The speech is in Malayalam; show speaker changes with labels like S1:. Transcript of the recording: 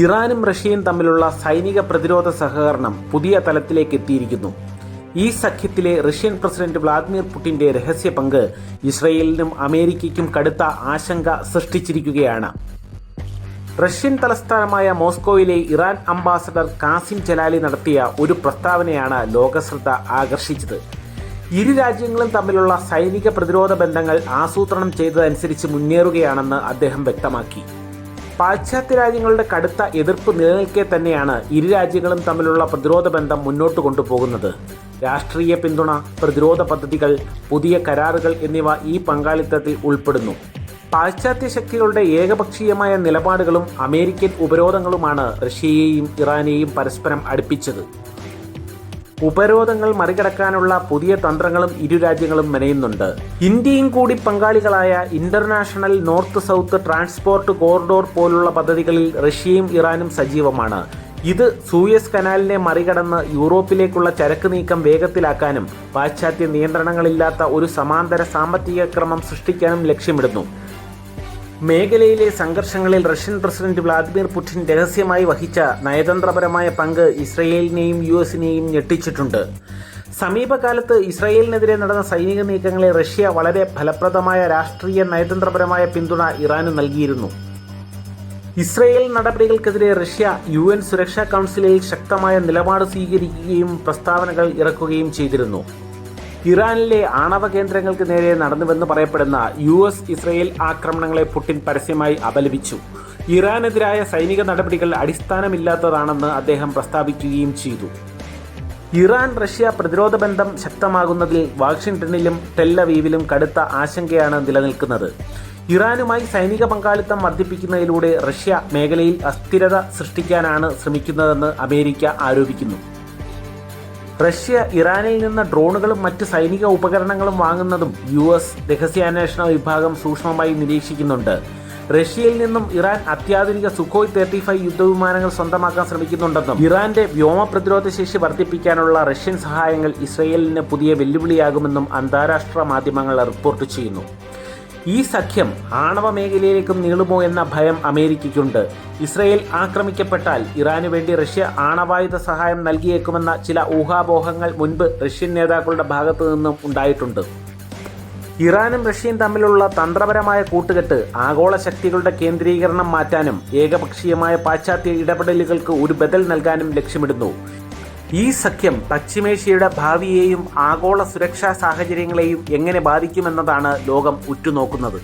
S1: ഇറാനും റഷ്യയും തമ്മിലുള്ള സൈനിക പ്രതിരോധ സഹകരണം പുതിയ തലത്തിലേക്ക് എത്തിയിരിക്കുന്നു. ഈ സഖ്യത്തിലെ റഷ്യൻ പ്രസിഡന്റ് വ്ളാദിമിർ പുടിന്റെ രഹസ്യ പങ്ക് ഇസ്രയേലിനും അമേരിക്കയ്ക്കും കടുത്ത ആശങ്ക സൃഷ്ടിച്ചിരിക്കുകയാണ്. റഷ്യൻ തലസ്ഥാനമായ മോസ്കോയിലെ ഇറാൻ അംബാസഡർ കാസിം ജലാലി നടത്തിയ ഒരു പ്രസ്താവനയാണ് ലോകശ്രദ്ധ ആകർഷിച്ചത്. ഇരു രാജ്യങ്ങളും തമ്മിലുള്ള സൈനിക പ്രതിരോധ ബന്ധങ്ങൾ ആസൂത്രണം ചെയ്തതനുസരിച്ച് മുന്നേറുകയാണെന്ന് അദ്ദേഹം വ്യക്തമാക്കി. പാശ്ചാത്യ രാജ്യങ്ങളുടെ കടുത്ത എതിർപ്പ് നിലനിൽക്കെ തന്നെയാണ് ഇരു രാജ്യങ്ങളും തമ്മിലുള്ള പ്രതിരോധ ബന്ധം മുന്നോട്ട് കൊണ്ടുപോകുന്നത്. രാഷ്ട്രീയ പിന്തുണ പ്രതിരോധ പദ്ധതികൾ പുതിയ കരാറുകൾ എന്നിവ ഈ പങ്കാളിത്തത്തിൽ ഉൾപ്പെടുന്നു. പാശ്ചാത്യ ശക്തികളുടെ ഏകപക്ഷീയമായ നിലപാടുകളും അമേരിക്കൻ ഉപരോധങ്ങളുമാണ് റഷ്യയെയും ഇറാനെയും പരസ്പരം അടുപ്പിച്ചത്. ഉപരോധങ്ങൾ മറികടക്കാനുള്ള പുതിയ തന്ത്രങ്ങളും ഇരു രാജ്യങ്ങളും മെനയുന്നുണ്ട്. ഇന്ത്യയും കൂടി പങ്കാളികളായ international north south transport corridor പോലുള്ള പദ്ധതികളിൽ റഷ്യയും ഇറാനും സജീവമാണ്. ഇത് സൂയസ് കനാലിനെ മറികടന്ന് യൂറോപ്പിലേക്കുള്ള ചരക്ക് നീക്കം വേഗത്തിലാക്കാനും പാശ്ചാത്യ നിയന്ത്രണങ്ങളില്ലാത്ത ഒരു സമാന്തര സാമ്പത്തിക ക്രമം സൃഷ്ടിക്കാനും ലക്ഷ്യമിടുന്നു. മേഖലയിലെ സംഘർഷങ്ങളിൽ റഷ്യൻ പ്രസിഡന്റ് വ്ളാദിമിർ പുടിൻ രഹസ്യമായി വഹിച്ച നയതന്ത്രപരമായ പങ്ക് ഇസ്രയേലിനെയും യു എസിനെയും ഞെട്ടിച്ചിട്ടുണ്ട്. സമീപകാലത്ത് ഇസ്രായേലിനെതിരെ നടന്ന സൈനിക നീക്കങ്ങളെ റഷ്യ വളരെ ഫലപ്രദമായ രാഷ്ട്രീയ നയതന്ത്രപരമായ പിന്തുണ ഇറാന് നൽകിയിരുന്നു. ഇസ്രയേൽ നടപടികൾക്കെതിരെ റഷ്യ യു എൻ സുരക്ഷാ കൗൺസിലിൽ ശക്തമായ നിലപാട് സ്വീകരിക്കുകയും പ്രസ്താവനകൾ ഇറക്കുകയും ചെയ്തിരുന്നു. ഇറാനിലെ ആണവ കേന്ദ്രങ്ങൾക്ക് നേരെ നടന്നുവെന്ന് പറയപ്പെടുന്ന യു എസ് ഇസ്രയേൽ ആക്രമണങ്ങളെ പുടിൻ പരസ്യമായി അപലപിച്ചു. ഇറാനെതിരായ സൈനിക നടപടികൾ അടിസ്ഥാനമില്ലാത്തതാണെന്ന് അദ്ദേഹം പ്രസ്താവിക്കുകയും ചെയ്തു. ഇറാൻ റഷ്യ പ്രതിരോധ ബന്ധം ശക്തമാകുന്നതിൽ വാഷിംഗ്ടണിലും ടെല്ലവീവിലും കടുത്ത ആശങ്കയാണ് നിലനിൽക്കുന്നത്. ഇറാനുമായി സൈനിക പങ്കാളിത്തം വർദ്ധിപ്പിക്കുന്നതിലൂടെ റഷ്യ മേഖലയിൽ അസ്ഥിരത സൃഷ്ടിക്കാനാണ് ശ്രമിക്കുന്നതെന്ന് അമേരിക്ക ആരോപിക്കുന്നു. റഷ്യ ഇറാനിൽ നിന്ന് ഡ്രോണുകളും മറ്റ് സൈനിക ഉപകരണങ്ങളും വാങ്ങുന്നതും യു എസ് രഹസ്യാന്വേഷണ വിഭാഗം സൂക്ഷ്മമായി നിരീക്ഷിക്കുന്നുണ്ട്. റഷ്യയിൽ നിന്നും ഇറാൻ അത്യാധുനിക സുഖോയ് തേർട്ടി ഫൈവ് യുദ്ധവിമാനങ്ങൾ സ്വന്തമാക്കാൻ ശ്രമിക്കുന്നുണ്ടെന്നും ഇറാന്റെ വ്യോമ പ്രതിരോധ ശേഷി വർദ്ധിപ്പിക്കാനുള്ള റഷ്യൻ സഹായങ്ങൾ ഇസ്രയേലിന് പുതിയ വെല്ലുവിളിയാകുമെന്നും അന്താരാഷ്ട്ര മാധ്യമങ്ങൾ റിപ്പോർട്ട് ചെയ്യുന്നു. ഈ സഖ്യം ആണവ മേഖലയിലേക്കും നീളുമോ എന്ന ഭയം അമേരിക്കയ്ക്കുണ്ട്. ഇസ്രയേൽ ആക്രമിക്കപ്പെട്ടാൽ ഇറാനു വേണ്ടി റഷ്യ ആണവായുധ സഹായം നൽകിയേക്കുമെന്ന ചില ഊഹാപോഹങ്ങൾ മുൻപ് റഷ്യൻ നേതാക്കളുടെ ഭാഗത്തു നിന്നും ഉണ്ടായിട്ടുണ്ട്. ഇറാനും റഷ്യയും തമ്മിലുള്ള തന്ത്രപരമായ കൂട്ടുകെട്ട് ആഗോള ശക്തികളുടെ കേന്ദ്രീകരണം മാറ്റാനും ഏകപക്ഷീയമായ പാശ്ചാത്യ ഇടപെടലുകൾക്ക് ഒരു ബദൽ നൽകാനും ലക്ഷ്യമിടുന്നു. ഈ സഖ്യം പശ്ചിമേഷ്യയുടെ ഭാവിയെയും ആഗോള സുരക്ഷാ സാഹചര്യങ്ങളെയും എങ്ങനെ ബാധിക്കുമെന്നതാണ് ലോകം ഉറ്റുനോക്കുന്നത്.